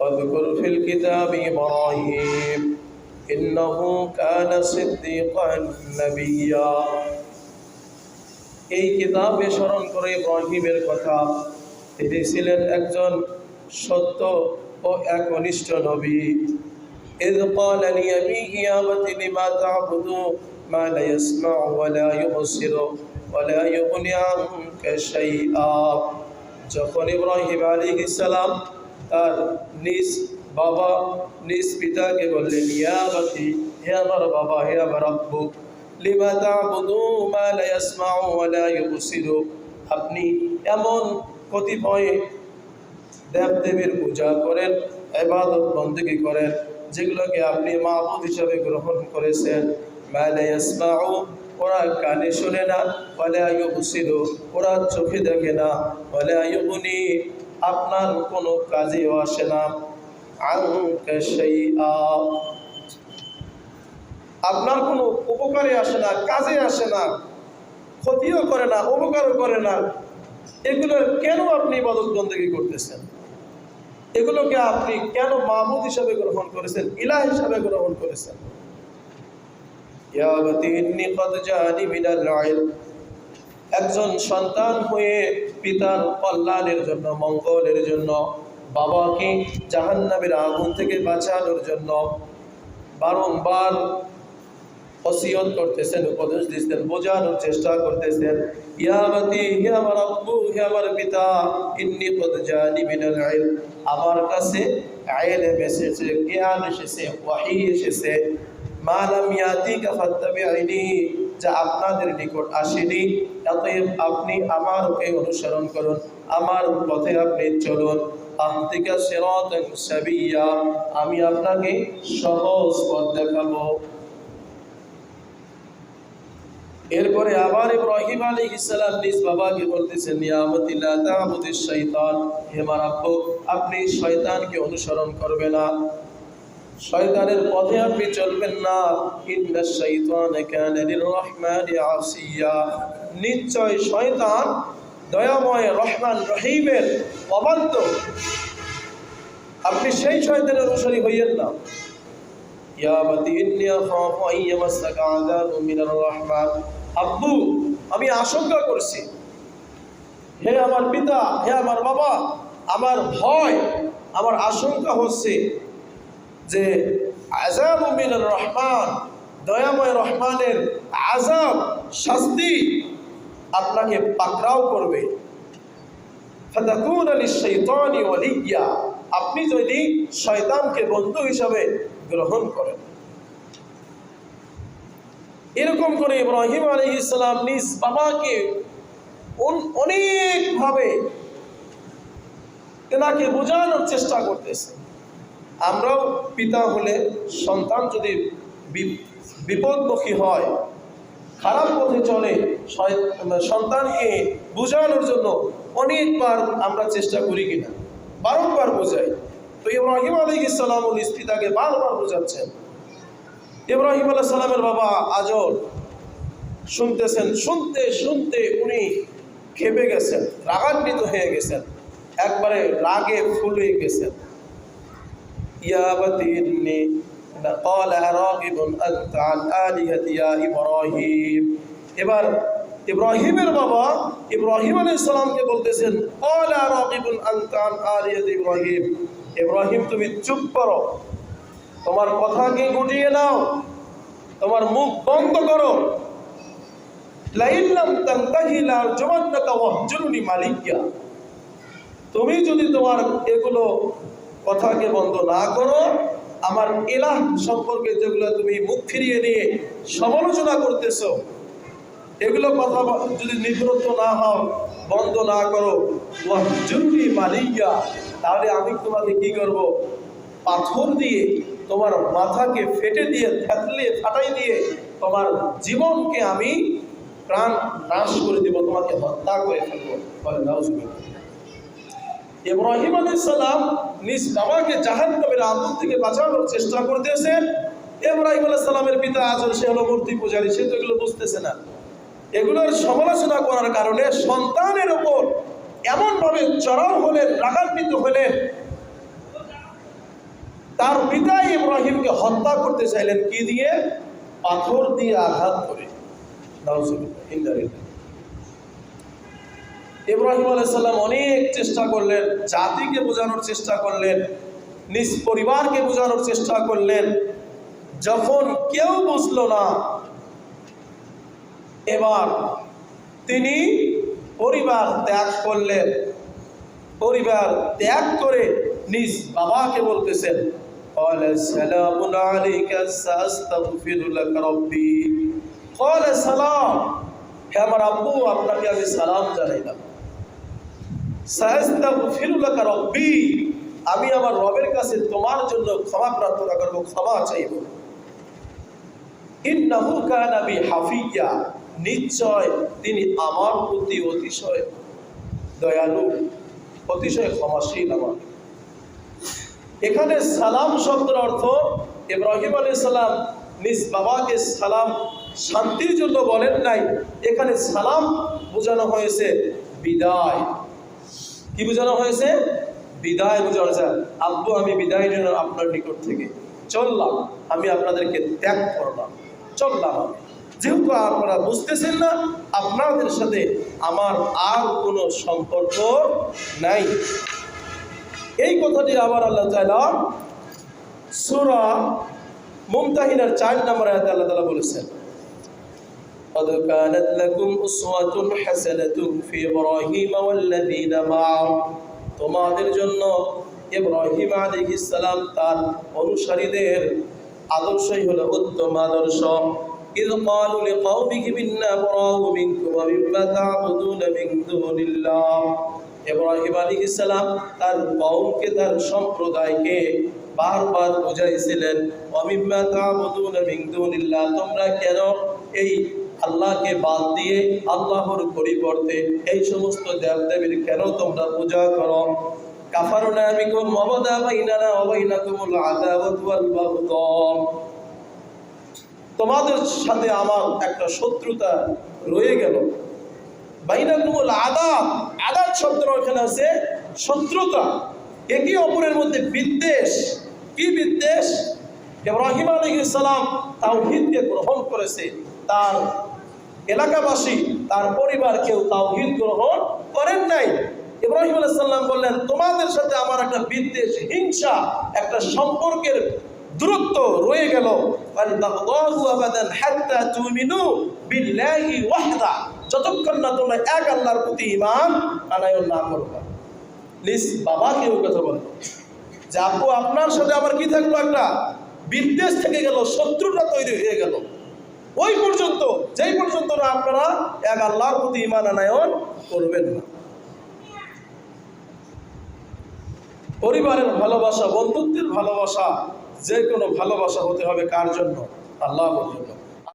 واذكر في الكتاب إبراهيم إنه كان صديقا نبيا এই কিতাবে স্মরণ করে ইব্রাহিমের কথা তিনি ছিলেন একজন সত্য ও একনিষ্ঠ নবী إذ قال لأبيه يا أبت لما تعبد ما لا يسمع ولا يبصر ولا يغني عنك شيئا যখন ইব্রাহিম আলাইহিস সালাম তার নিজ বাবা, নিজ পিতাকে বললেন, ইয়া হে আমার বাবা, হে আমার আব্বু, লিমা তা'বুদু মা লা ইয়াসমাউ ওয়া লা ইউবসিরু? আপনি এমন কতিপয় দেবদেবীর পূজা করেন, ইবাদত বন্দেগী করেন, যেগুলোকে আপনি মাহবুদ হিসাবে গ্রহণ করেছেন। মা লা ইয়াসমাউ, ওরা কানে শোনে না ওয়ালা ইউবসিরু, ওরা চোখে দেখে না ওয়ালা ইউগনি আপনার কোনো কাজেও আসে না। আপনার কোনো উপকারে আসে না, কাজে আসে না, ক্ষতিও করে না, উপকারও করে না। এগুলো কেন আপনি ইবাদত বন্দেগী করতেছেন? এগুলোকে আপনি কেন মাহমুদ হিসাবে গ্রহণ করেছেন, ইলাহ হিসাবে গ্রহণ করেছেন? ইয়া ইলম। একজন সন্তান হয়ে পিতার কল্যাণের জন্য, মঙ্গলের জন্য, বাবাকে জাহান্নামের আগুন থেকে বাঁচানোর জন্য বারংবার ওসিয়ত করতেছেন, উপদেশ দিচ্ছেন, বোঝানোর চেষ্টা করতেছেন। ইয়াবাতি হে আমার আব্বু, হে আমার পিতা, ইন্নি কদ জানি মিনাল ইলম আমার কাছে ইলম এসেছে, জ্ঞান এসেছে, ওয়াহি এসেছে। মালাম ইয়াতিকা ফাত্তাবিআইনি। যা আপনাদের নিকট আসেনি, অতএব আপনি আমারকে অনুসরণ করুন। আমার পথে আপনি চলুন। আমি আপনাকে সহজ পথ দেখাবো। এরপরে আবার ইব্রাহিম আলাইহিস সালাম নিজ বাবাকে বলতেছেন নিয়ামতিল্লাহ তা'বুদিশ শাইতান। হে আমার আব্বু আপনি শয়তানকে অনুসরণ করবে না। শয়তানের পথে আপনি চলবেন না। ইন্নাশ শাইতানা কানা লিররহমানি আসিয়া নিশ্চয় শয়তান দয়াময় রহমান রহিমের অবাধ্য। আপনি সেই শয়তানের অনুসারী হইয়েন না। ইন্নী আব্বু, আমি আশঙ্কা করছি। হে আমার পিতা, হে আমার বাবা, আমার ভয়, আমার আশঙ্কা হচ্ছে। যে আজাব মিনার রহমান, দয়াময় রহমানের আজাব শাস্তি আপনাকে পাকড়াও করবে। আপনি যদি শয়তানকে বন্ধু হিসাবে গ্রহণ করেন। এরকম করে ইব্রাহিম আলী ইসলাম নিজ বাবাকে অন- অনেকভাবে তেনাকে বোঝানোর চেষ্টা করতেছে। আমরাও পিতা হলে সন্তান যদি বিপদমুখী হয়, খারাপ পথে চলে সন্তানকে বোঝানোর জন্য অনেকবার আমরা চেষ্টা করি কিনা। বারংবার বোঝাই। তো ইব্রাহিম আলী ইসলাম নিজ পিতাকে বারবার বোঝাচ্ছেন। ইব্রাহিম আলাহ সালামের বাবা আজর শুনতেছেন, শুনতে শুনতে উনি খেপে গেছেন, রাগান্বিত হয়ে গেছেন। একবারে রাগে ফুলে গেছেন। يا أبت إني قال أراغب أنت عن آلهتي يا إبراهيم এবার ইব্রাহিমের বাবা ইব্রাহিম আলাইহিস সালামকে বলতেছেন قال أراغب أنت عن آلهة إبراهيم ইব্রাহিম তুমি চুপ করো তোমার কথাকে গুটিয়ে নাও তোমার মুখ বন্ধ করো লাইল্লাম তান্তাহি লা জমান্নাকা ওয়াহজুরনি মালিকিয়া তুমি যদি তোমার এগুলো কথাকে বন্ধ না করো। আমার এলাহ সম্পর্কে যেগুলো তুমি মুখ ফিরিয়ে নিয়ে সমালোচনা করতেছো, এগুলো কথা যদি নিবৃত্ত না হও, বন্ধ না করো। জরুরি মালিকা তাহলে আমি তোমাকে কি করব? পাথর দিয়ে তোমার মাথাকে ফেটে দিয়ে থাকলে ফাটাই দিয়ে তোমার জীবনকে আমি প্রাণ নাশ করে দিব, তোমাকে হত্যা করে ফেলব। ইব্রাহিম আলাইহিস সালাম নিজ বাবাকে জাহান জাহান্নামের আগুন থেকে বাঁচানোর চেষ্টা করতেছেন ইব্রাহিম আলাইহিস সালামের পিতা আজর সে হলো মূর্তি পূজারী, সে তো এগুলো বুঝতেছে না। এগুলোর সমালোচনা করার কারণে সন্তানের ওপর এমনভাবে চড়াও হলেন রাগান্বিত হলেন তার পিতা ইব্রাহিমকে হত্যা করতে চাইলেন। কি দিয়ে? পাথর দিয়ে আঘাত করে। ইব্রাহিম আলাইসাল্লাম অনেক চেষ্টা করলেন, জাতিকে বোঝানোর চেষ্টা করলেন, নিজ পরিবারকে বোঝানোর চেষ্টা করলেন। যখন কেউ বুঝল না, এবার তিনি পরিবার ত্যাগ করলেন। পরিবার ত্যাগ করে নিজ বাবাকে বলতেছেন আমার আব্বু, আপনাকে আমি সালাম জানাইলাম। আমি আমার রবের কাছে তোমার জন্য ক্ষমা প্রার্থনা করব, ক্ষমা চাইব। নিশ্চয় তিনি আমার প্রতি অতিশয় দয়ালু, অতিশয় এখানে সালাম শব্দের অর্থ বাবাকে সালাম শান্তির জন্য বলেন নাই। এখানে সালাম বোঝানো হয়েছে বিদায়। কি বোঝানো হয়েছে? বিদায় বোঝানো হয়েছে। আব্বু, আমি বিদায় নিলাম আপনার নিকট থেকে চললাম। আমি আপনাদেরকে ত্যাগ করলাম। চললাম যেহেতু আপনারা বুঝতেছেন না, আপনাদের সাথে আমার আর কোনো সম্পর্ক নাই। এই কথাটি আবার আল্লাহ তাআলা সূরা মুমতাহিনার চার নম্বর আয়াতে আল্লাহ তাআলা বলেছেন قد كانت لكم أسوة حسنة في إبراهيم والذين معه তোমাদের জন্য ইব্রাহিম আলাইহিস সালাম তার অনুসারীদের আদর্শই হলো উত্তম আদর্শ إذ قالوا لقومهم إنا براء منكم ومما تعبدون من دون الله ইব্রাহিম আলাইহিস সালাম তার কওমকে তার সম্প্রদায়কে বারবার বুঝাইছিলেন অমিম্মা তা'বুদুনা মিন দুনিল্লাহ তোমরা কেন এই আল্লাহকে বাদ দিয়ে আল্লাহর পরিবর্তে এই সমস্ত দেবদেবীর কেন তোমরা পূজা করো? তোমাদের সাথে আমার একটা শত্রুতা রয়ে গেল। বাইনাকুমুল আদাব আদাব শব্দের ওখানে আছে শত্রুতা। একে অপরের মধ্যে বিদ্বেষ। কি বিদ্বেষ? ইব্রাহিম আলাইহিস সালাম তাওহীদকে গ্রহণ করেছে। তার এলাকাবাসী, তার পরিবার কেউ তাওহীদ গ্রহণ করেন নাই। ইব্রাহিম আলাইহিস সালাম বললেন, তোমাদের সাথে আমার একটা বিদ্বেষ, হিংসা, একটা সম্পর্কের দূরত্ব রয়ে গেল। যতক্ষণ না তোমরা এক আল্লাহর প্রতি ঈমান আনায়ন না করবে। প্লিজ বাবাকে ওই কথা বলো যে, আপু, আপনার সাথে আমার কি থাকল একটা? বিদ্বেষ থেকে গেল শত্রুরা তৈরি হয়ে গেল। ওই পর্যন্ত, যেই পর্যন্ত না আপনারা এক আল্লাহর প্রতি ইমান আনায়ন করবেন না। পরিবারের ভালোবাসা, বন্ধুত্বের ভালোবাসা, যে কোনো ভালোবাসা হতে হবে কার জন্য? আল্লাহর জন্য।